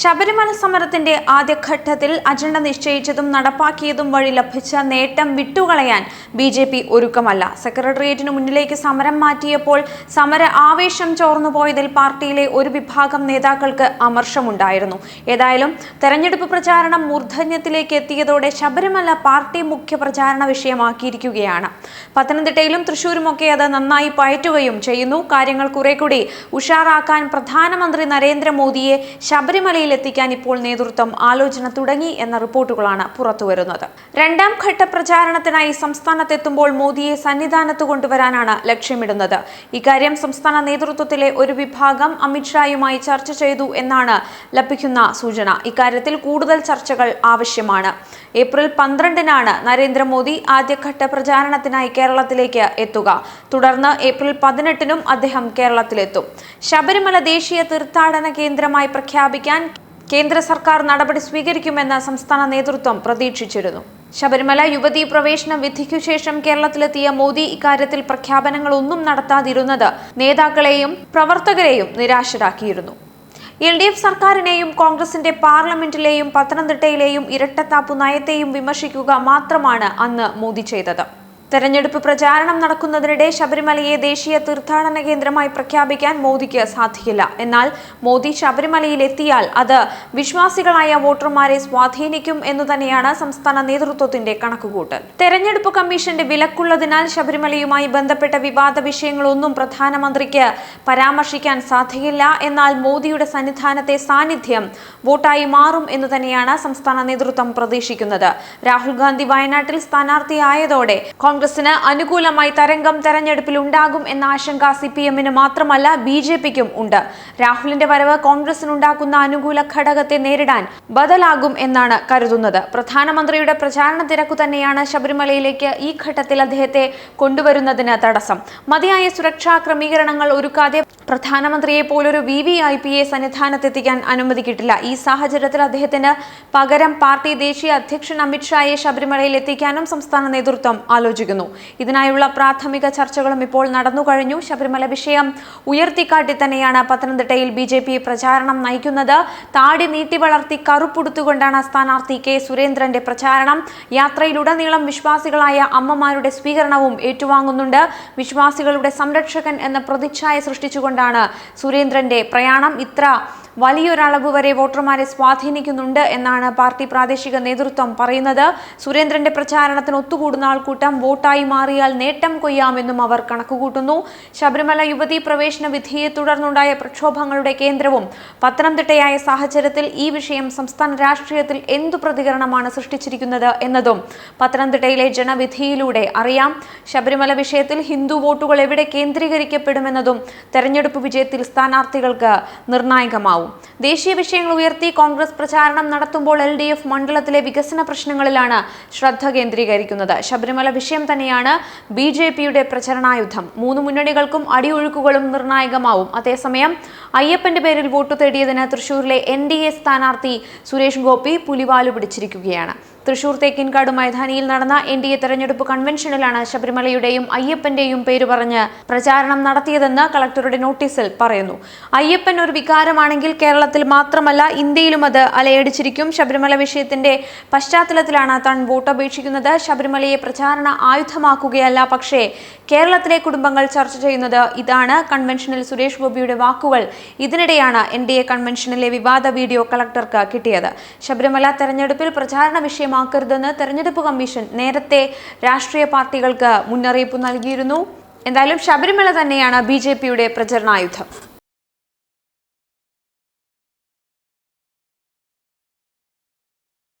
ശബരിമല സമരത്തിന്റെ ആദ്യഘട്ടത്തിൽ അജണ്ട നിശ്ചയിച്ചതും നടപ്പാക്കിയതും വഴി ലഭിച്ച നേട്ടം വിട്ടുകളയാൻ ബി ജെ പി ഒരുക്കമല്ല. സെക്രട്ടേറിയറ്റിനു മുന്നിലേക്ക് സമരം മാറ്റിയപ്പോൾ സമര ആവേശം ചോർന്നുപോയതിൽ പാർട്ടിയിലെ ഒരു വിഭാഗം നേതാക്കൾക്ക് അമർഷമുണ്ടായിരുന്നു. ഏതായാലും തെരഞ്ഞെടുപ്പ് പ്രചാരണം മൂർധന്യത്തിലേക്ക് എത്തിയതോടെ ശബരിമല പാർട്ടി മുഖ്യ പ്രചാരണ വിഷയമാക്കിയിരിക്കുകയാണ്. പത്തനംതിട്ടയിലും തൃശൂരുമൊക്കെ അത് നന്നായി പയറ്റുകയും ചെയ്യുന്നു. കാര്യങ്ങൾ കുറെ കൂടി ഉഷാറാക്കാൻ പ്രധാനമന്ത്രി നരേന്ദ്രമോദിയെ ശബരിമലയിൽ എത്തിക്കാൻ ഇപ്പോൾ നേതൃത്വം ആലോചന തുടങ്ങി എന്ന റിപ്പോർട്ടുകളാണ് പുറത്തുവരുന്നത് രണ്ടാം ഘട്ട പ്രചാരണത്തിനായി സംസ്ഥാനത്തെത്തുമ്പോൾ മോദിയെ സന്നിധാനത്ത് കൊണ്ടുവരാനാണ് ലക്ഷ്യമിടുന്നത്. ഇക്കാര്യം സംസ്ഥാന നേതൃത്വത്തിലെ ഒരു വിഭാഗം അമിത്ഷായുമായി ചർച്ച ചെയ്തു എന്നാണ് ലഭിക്കുന്ന സൂചന. ഇക്കാര്യത്തിൽ കൂടുതൽ ചർച്ചകൾ ആവശ്യമാണ്. ഏപ്രിൽ പന്ത്രണ്ടിനാണ് നരേന്ദ്രമോദി ആദ്യഘട്ട പ്രചാരണത്തിനായി കേരളത്തിലേക്ക് എത്തുക. തുടർന്ന് ഏപ്രിൽ പതിനെട്ടിനും അദ്ദേഹം കേരളത്തിലെത്തും. ശബരിമല ദേശീയ തീർത്ഥാടന കേന്ദ്രമായി പ്രഖ്യാപിക്കാൻ കേന്ദ്ര സർക്കാർ നടപടി സ്വീകരിക്കുമെന്ന് സംസ്ഥാന നേതൃത്വം പ്രതീക്ഷിച്ചിരുന്നു. ശബരിമല യുവതീ പ്രവേശന വിധിക്കു ശേഷം കേരളത്തിലെത്തിയ മോദി ഇക്കാര്യത്തിൽ പ്രഖ്യാപനങ്ങളൊന്നും നടത്താതിരുന്നത് നേതാക്കളെയും പ്രവർത്തകരെയും നിരാശരാക്കിയിരുന്നു. എൽ ഡി എഫ് സർക്കാരിനെയും കോൺഗ്രസിന്റെ പാർലമെന്റിലെയും പത്തനംതിട്ടയിലെയും ഇരട്ടത്താപ്പു നയത്തെയും വിമർശിക്കുക മാത്രമാണ് അന്ന് മോദി ചെയ്തത്. തെരഞ്ഞെടുപ്പ് പ്രചാരണം നടക്കുന്നതിനിടെ ശബരിമലയെ ദേശീയ തീർത്ഥാടന കേന്ദ്രമായി പ്രഖ്യാപിക്കാൻ മോദിക്ക് സാധിക്കില്ല. എന്നാൽ മോദി ശബരിമലയിൽ എത്തിയാൽ അത് വിശ്വാസികളായ വോട്ടർമാരെ സ്വാധീനിക്കും എന്നു തന്നെയാണ് സംസ്ഥാന നേതൃത്വത്തിന്റെ കണക്കുകൂട്ടൽ. തെരഞ്ഞെടുപ്പ് കമ്മീഷന്റെ വിലക്കുള്ളതിനാൽ ശബരിമലയുമായി ബന്ധപ്പെട്ട വിവാദ വിഷയങ്ങളൊന്നും പ്രധാനമന്ത്രിക്ക് പരാമർശിക്കാൻ സാധിക്കില്ല. എന്നാൽ മോദിയുടെ സന്നിധാനത്തെ സാന്നിധ്യം വോട്ടായി മാറും എന്ന് തന്നെയാണ് സംസ്ഥാന നേതൃത്വം പ്രതീക്ഷിക്കുന്നത്. രാഹുൽ ഗാന്ധി വയനാട്ടിൽ സ്ഥാനാർത്ഥിയായതോടെ കോൺഗ്രസിന് അനുകൂലമായി തരംഗം തെരഞ്ഞെടുപ്പിൽ ഉണ്ടാകും എന്ന ആശങ്ക സി പി എമ്മിന് മാത്രമല്ല ബി ജെ പിക്കും ഉണ്ട്. രാഹുലിന്റെ വരവ് കോൺഗ്രസിനുണ്ടാക്കുന്ന അനുകൂല ഘടകത്തെ നേരിടാൻ ബദലാകും എന്നാണ് കരുതുന്നത്. പ്രധാനമന്ത്രിയുടെ പ്രചാരണ തിരക്കു തന്നെയാണ് ശബരിമലയിലേക്ക് ഈ ഘട്ടത്തിൽ അദ്ദേഹത്തെ കൊണ്ടുവരുന്നതിന് തടസ്സം. മതിയായ സുരക്ഷാ ക്രമീകരണങ്ങൾ ഒരുക്കാതെ പ്രധാനമന്ത്രിയെ പോലൊരു വി വി ഐ പിയെ സന്നിധാനത്തെത്തിക്കാൻ അനുമതിക്കിട്ടില്ല. ഈ സാഹചര്യത്തിൽ അദ്ദേഹത്തിന് പകരം പാർട്ടി ദേശീയ അധ്യക്ഷൻ അമിത്ഷായെ ശബരിമലയിൽ എത്തിക്കാനും സംസ്ഥാന നേതൃത്വം ആലോചിക്കുന്നു. ഇതിനായുള്ള പ്രാഥമിക ചർച്ചകളും ഇപ്പോൾ നടന്നുകഴിഞ്ഞു ശബരിമല വിഷയം ഉയർത്തിക്കാട്ടി തന്നെയാണ് പത്തനംതിട്ടയിൽ ബി ജെ പി പ്രചാരണം നയിക്കുന്നത്. താടി നീട്ടി വളർത്തി കറുപ്പുടുത്തുകൊണ്ടാണ് സ്ഥാനാർത്ഥി കെ സുരേന്ദ്രന്റെ പ്രചാരണം. യാത്രയിലുടനീളം വിശ്വാസികളായ അമ്മമാരുടെ സ്വീകരണവും ഏറ്റുവാങ്ങുന്നുണ്ട്. വിശ്വാസികളുടെ സംരക്ഷകൻ എന്ന പ്രതിച്ഛായ സൃഷ്ടിച്ചുകൊണ്ടാണ് സുരേന്ദ്രന്റെ പ്രയാണം ഇത്ര വലിയൊരളവ് വരെ വോട്ടർമാരെ സ്വാധീനിക്കുന്നുണ്ട് എന്നാണ് പാർട്ടി പ്രാദേശിക നേതൃത്വം പറയുന്നത്. സുരേന്ദ്രന്റെ പ്രചാരണത്തിന് ഒത്തുകൂടുന്ന ആൾക്കൂട്ടം വോട്ടായി മാറിയാൽ നേട്ടം കൊയ്യാമെന്നും അവർ കണക്കുകൂട്ടുന്നു. ശബരിമല യുവതി പ്രവേശന വിധിയെ തുടർന്നുണ്ടായ പ്രക്ഷോഭങ്ങളുടെ കേന്ദ്രവും പത്തനംതിട്ടയായ സാഹചര്യത്തിൽ ഈ വിഷയം സംസ്ഥാന രാഷ്ട്രീയത്തിൽ എന്തു പ്രതികരണമാണ് സൃഷ്ടിച്ചിരിക്കുന്നത് എന്നതും പത്തനംതിട്ടയിലെ ജനവിധിയിലൂടെ അറിയാം. ശബരിമല വിഷയത്തിൽ ഹിന്ദു വോട്ടുകൾ എവിടെ കേന്ദ്രീകരിക്കപ്പെടുമെന്നതും തെരഞ്ഞെടുപ്പ് വിജയത്തിൽ സ്ഥാനാർത്ഥികൾക്ക് നിർണായകമാവും. ദേശീയ വിഷയങ്ങൾ ഉയർത്തി കോൺഗ്രസ് പ്രചാരണം നടത്തുമ്പോൾ എൽ ഡി എഫ് മണ്ഡലത്തിലെ വികസന പ്രശ്നങ്ങളിലാണ് ശ്രദ്ധ കേന്ദ്രീകരിക്കുന്നത്. ശബരിമല വിഷയം തന്നെയാണ് ബി ജെ പിയുടെ പ്രചരണായുധം. മൂന്ന് മുന്നണികൾക്കും അടിയൊഴുക്കുകളും നിർണായകമാവും. അതേസമയം അയ്യപ്പന്റെ പേരിൽ വോട്ട് തേടിയതിന് തൃശൂരിലെ എൻ ഡി എ സ്ഥാനാർത്ഥി സുരേഷ് ഗോപി പുലിവാലു പിടിച്ചിരിക്കുകയാണ്. തൃശൂർ തേക്കിൻകാട് മൈതാനിയിൽ നടന്ന എൻ ഡി എ തെരഞ്ഞെടുപ്പ് കൺവെൻഷനിലാണ് ശബരിമലയുടെയും അയ്യപ്പന്റെയും പേര് പറഞ്ഞ് പ്രചാരണം നടത്തിയതെന്ന് കളക്ടറുടെ നോട്ടീസിൽ പറയുന്നു. അയ്യപ്പൻ ഒരു വികാരമാണെങ്കിൽ കേരളത്തിൽ മാത്രമല്ല ഇന്ത്യയിലും അത് അലയടിച്ചിരിക്കും. ശബരിമല വിഷയത്തിന്റെ പശ്ചാത്തലത്തിലാണ് താൻ വോട്ട് അപേക്ഷിക്കുന്നത് ശബരിമലയെ പ്രചാരണ ആയുധമാക്കുകയല്ല പക്ഷേ കേരളത്തിലെ കുടുംബങ്ങൾ ചർച്ച ചെയ്യുന്നത് ഇതാണ്. കൺവെൻഷനിൽ സുരേഷ് ഗോപിയുടെ വാക്കുകൾ ഇതിനിടെയാണ് എൻ ഡി എ കൺവെൻഷനിലെ വിവാദ വീഡിയോ കളക്ടർക്ക് കിട്ടിയത്. ശബരിമല തെരഞ്ഞെടുപ്പിൽ പ്രചാരണ വിഷയമാക്കരുതെന്ന് തെരഞ്ഞെടുപ്പ് കമ്മീഷൻ നേരത്തെ രാഷ്ട്രീയ പാർട്ടികൾക്ക് മുന്നറിയിപ്പ് നൽകിയിരുന്നു. എന്തായാലും ശബരിമല തന്നെയാണ് ബി ജെ പിയുടെ പ്രചരണായുധം